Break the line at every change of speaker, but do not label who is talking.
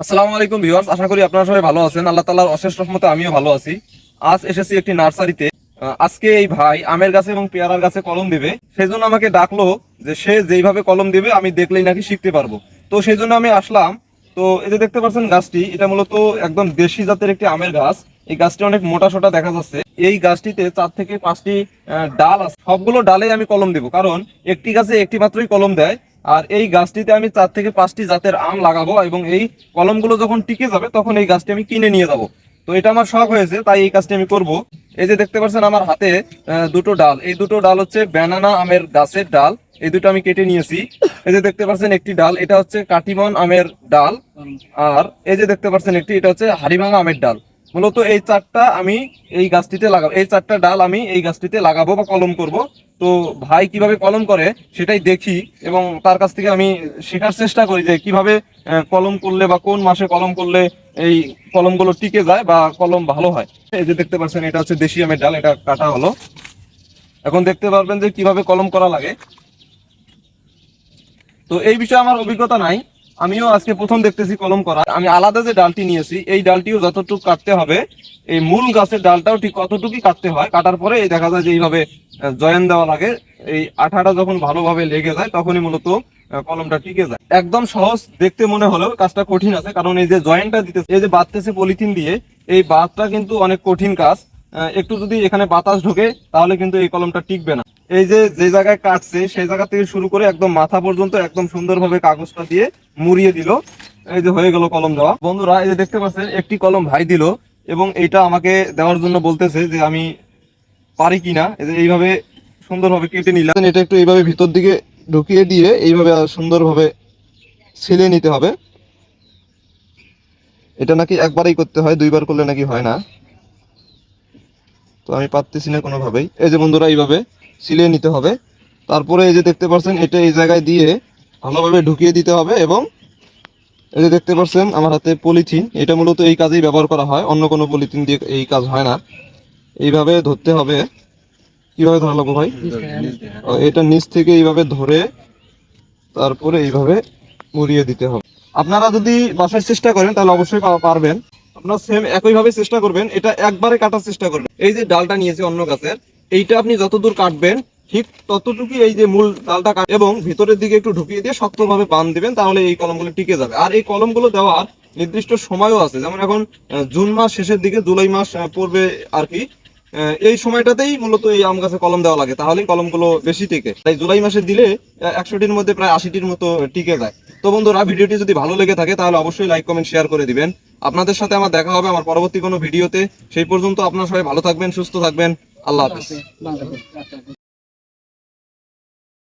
আসসালামু আলাইকুম ভিউয়ার্স, আশা করি আপনারা সবাই ভালো আছেন। আল্লাহ তাআলার অশেষ রহমতে আমিও ভালো আছি। আজ এসেছি একটি নার্সারিতে। আজকে এই ভাই আমের গাছে এবং পেয়ারার গাছে কলম দিবে। সেই জন্য আমাকে ডাকলো যে সে যেইভাবে কলম দিবে, আমি দেখলেই নাকি শিখতে পারব। তো সেই জন্য আমি আসলাম। তো এই যে দেখতে পাচ্ছেন গাছটি, এটা মূলত একদম দেশি জাতের একটি আমের গাছ। এই গাছটি অনেক মোটা সোটা দেখা যাচ্ছে। এই গাছটিতে চার থেকে পাঁচটি ডাল আছে। সবগুলো ডালে আমি কলম দেবো। কারণ একটি গাছে একটি মাত্রই কলম দেয়। আর এই গাছটিতে আমি চার থেকে পাঁচটি জাতের আম লাগাবো এবং এই কলমগুলো যখন টিকে যাবে, তখন এই গাছটি আমি কিনে নিয়ে যাব। তো এটা আমার শখ হয়েছে, তাই এই কাজটি আমি করব। এই যে দেখতে পাচ্ছেন আমার হাতে দুটো ডাল। এই দুটো ডাল হচ্ছে ব্যানানা আমের গাছের ডাল। এই দুটো আমি কেটে নিয়েছি। এই যে দেখতে পাচ্ছেন একটি ডাল, এটা হচ্ছে কাটিমন আমের ডাল। আর এই যে দেখতে পাচ্ছেন একটি, এটা হচ্ছে হাড়িভাঙা আমের ডাল। মূলত এই চারটা আমি এই গাছটিতে লাগাবো। এই চারটা ডাল আমি এই গাছটিতে লাগাবো বা কলম করব। তো ভাই কীভাবে কলম করে সেটাই দেখি এবং তার কাছ থেকে আমি শেখার চেষ্টা করি যে কীভাবে কলম করলে বা কোন মাসে কলম করলে এই কলমগুলো টিকে যায় বা কলম ভালো হয়। এই যে দেখতে পাচ্ছেন, এটা হচ্ছে দেশি আমের ডাল, এটা কাটা হলো। এখন দেখতে পারবেন যে কীভাবে কলম করা লাগে। তো এই বিষয়ে আমার অভিজ্ঞতা নাই। আমিও আজকে প্রথম দেখতেছি কলম করা। আমি আলাদা যে ডালটি নিয়েছি, এই ডালটিও যতটুকু কাটতে হবে, এই মূল গাছের ডালটাও ঠিক কতটুকুই কাটতে হয়। কাটার পরে এই দেখা যায় যে এইভাবে জয়েন দেওয়া লাগে। এই আঠাটা যখন ভালোভাবে লেগে যায়, তখনই মূলত কলমটা টিকে যায়। একদম সহজ দেখতে মনে হলেও কাজটা কঠিন আছে, কারণ এই যে জয়েন্টটা দিতেছে, এই যে বাঁধতেছে পলিথিন দিয়ে, এই বাঁধটা কিন্তু অনেক কঠিন কাজ। একটু যদি এখানে বাতাস ঢোকে, তাহলে কিন্তু এই কলমটা টিকবে না। এই যে যে জায়গায় কাটছে, সেই জায়গা থেকে শুরু করে একদম মাথা পর্যন্ত একদম সুন্দরভাবে কাগজটা দিয়ে মুড়িয়ে দিল। এই যে হয়ে গেল কলম দেওয়া। বন্ধুরা, এই যে দেখতে পাচ্ছেন, একটি কলম ভাই দিল এবং এটা আমাকে দেওয়ার জন্য বলতেছে যে আমি পারি কিনা। এই যে এইভাবে সুন্দরভাবে কেটে নিলাম। এটা একটু এইভাবে ভিতর দিকে ঢুকিয়ে দিয়ে এইভাবে সুন্দরভাবে ছিলে নিতে হবে। এটা নাকি একবারই করতে হয়, দুইবার করলে নাকি হয় না। তো আমি পারতেছি না কোনোভাবেই। এই যে বন্ধুরা, এইভাবে সিলিয়ে নিতে হবে। তারপরে এই যে দেখতে পাচ্ছেন এটা এই জায়গায় দিয়ে ভালোভাবে ঢুকিয়ে দিতে হবে এবং এই যে দেখতে পাচ্ছেন আমার হাতে পলিথিন। এটা মূলত এই কাজেই ব্যবহার করা হয়, অন্য কোনো পলিথিন দিয়ে এই কাজ হয় না। এইভাবে ধরতে হবে। কীভাবে ধরা লাগবো ভাই এটা নিচ থেকে এইভাবে ধরে তারপরে এইভাবে মুড়িয়ে দিতে হবে। আপনারা যদি বাসায় চেষ্টা করেন, তাহলে অবশ্যই পারবেন। আপনারা সেম একইভাবে চেষ্টা করবেন, এটা একবারে কাটার চেষ্টা করবেন। এই যে ডালটা নিয়েছি অন্য গাছের এইটা আপনি যতদূর কাটবেন, ঠিক ততটুকুই এই যে মূল ডালটা কাট এবং ভিতরের দিকে একটু ঢুকিয়ে দিয়ে শক্তভাবে বাঁধ দিবেন, তাহলে এই কলমগুলো টিকে যাবে। আর এই কলমগুলো দেওয়ার নির্দিষ্ট সময়ও আছে। যেমন এখন জুন মাস শেষের দিকে, জুলাই মাস পড়বে আর কি। এই সময়টাতেই মূলত এই আম গাছে কলম দেওয়া লাগে, তাহলেই কলমগুলো বেশি টিকে। তাই জুলাই মাসে দিলে একশোটির মধ্যে প্রায় আশিটির মতো টিকে যায়। তো বন্ধুরা, ভিডিওটি যদি ভালো লেগে থাকে, তাহলে অবশ্যই লাইক, কমেন্ট, শেয়ার করে দিবেন। আপনাদের সাথে আমার দেখা হবে আমার পরবর্তী কোনো ভিডিওতে। সেই পর্যন্ত আপনারা সবাই ভালো থাকবেন, সুস্থ থাকবেন। আল্লাহ হাফেজ।